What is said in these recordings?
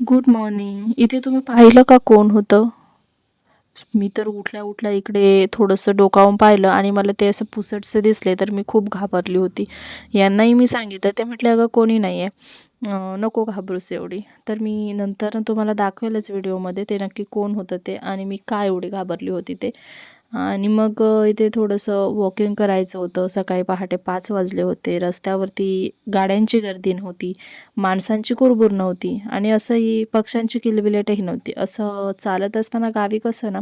Good morning इथे तुम्ही पाहिलं का कोण होतं? मी तर उठल्या उठल्या इकडे थोडंसं डोकावून पाहिलं आणि मला ते असं पुसटसे दिसले तर मी खूप घाबरली होती. यांनाही मी सांगितलं. ते म्हटले अगं कोणी नाही आहे नको घाबरूस एवढी. तर मी नंतर तुम्हाला दाखवेलच व्हिडिओमध्ये ते नक्की कोण होतं ते आणि मी का एवढी घाबरली होती ते. आणि मग इथे थोडंसं वॉकिंग करायचं होतं. सकाळी पहाटे पाच वाजले होते. रस्त्यावरती गाड्यांची गर्दी नव्हती. माणसांची कुरबुर नव्हती. आणि असंही पक्ष्यांची किलबिलेटही नव्हती. असं चालत असताना गावी कसं ना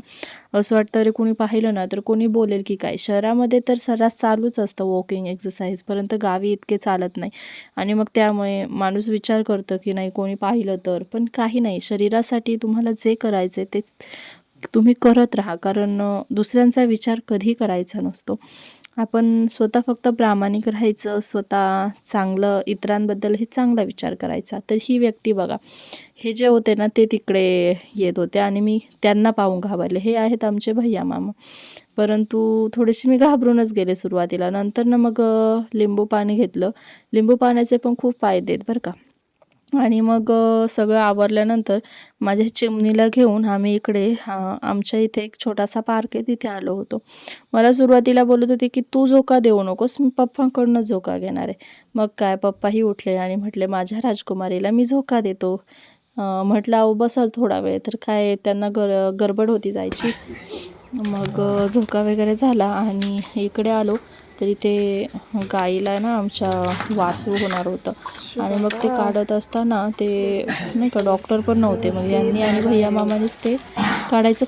असं वाटतं अरे कोणी पाहिलं ना तर कोणी बोलेल की काय? शहरामध्ये तर सर्रास चालूच असतं वॉकिंग एक्सरसाइज परंतु गावी इतके चालत नाही. आणि मग त्यामुळे माणूस विचार करतं की नाही कोणी पाहिलं तर. पण काही नाही. शरीरासाठी तुम्हाला जे करायचं आहे तेच तुम्ही करत राहा. कारण दुसऱ्यांचा विचार कधी करायचा नसतो. आपण स्वतः फक्त प्रामाणिक राहायचं स्वतः चांगलं इतरांबद्दल हे चांगला विचार करायचा. तर ही व्यक्ती बघा हे जे होते ना ते तिकडे येत होते आणि मी त्यांना पाहून घाबरले. हे आहेत आमचे भैया मामा. परंतु थोडेसे मी घाबरूनच गेले सुरुवातीला. नंतर ना मग लिंबू पाणी घेतलं. लिंबू पाण्याचे पण खूप फायदे आहेत बरं का. आणि मग सगळं आवरल्यानंतर माझ्या चिमणीला घेऊन आम्ही इकडे आमच्या इथे एक छोटासा पार्क आहे तिथे आलो होतो. मला सुरुवातीला बोलत होते की तू झोका देऊ नकोस मी पप्पांकडनं झोका घेणार आहे. मग काय पप्पाही उठले आणि म्हटले माझ्या राजकुमारीला मी झोका देतो. म्हटलं अहो बसाच थोडा वेळ तर काय त्यांना गर गडबड होती जायची. मग झोका वगैरे झाला आणि इकडे आलो. तर इथे गाईला ना आमच्या वासू होणार होतं. आणि मग ते काढत असताना ते नाही का डॉक्टर पण नव्हते. मग यांनी आणि भैया मामानेच ते काढायचं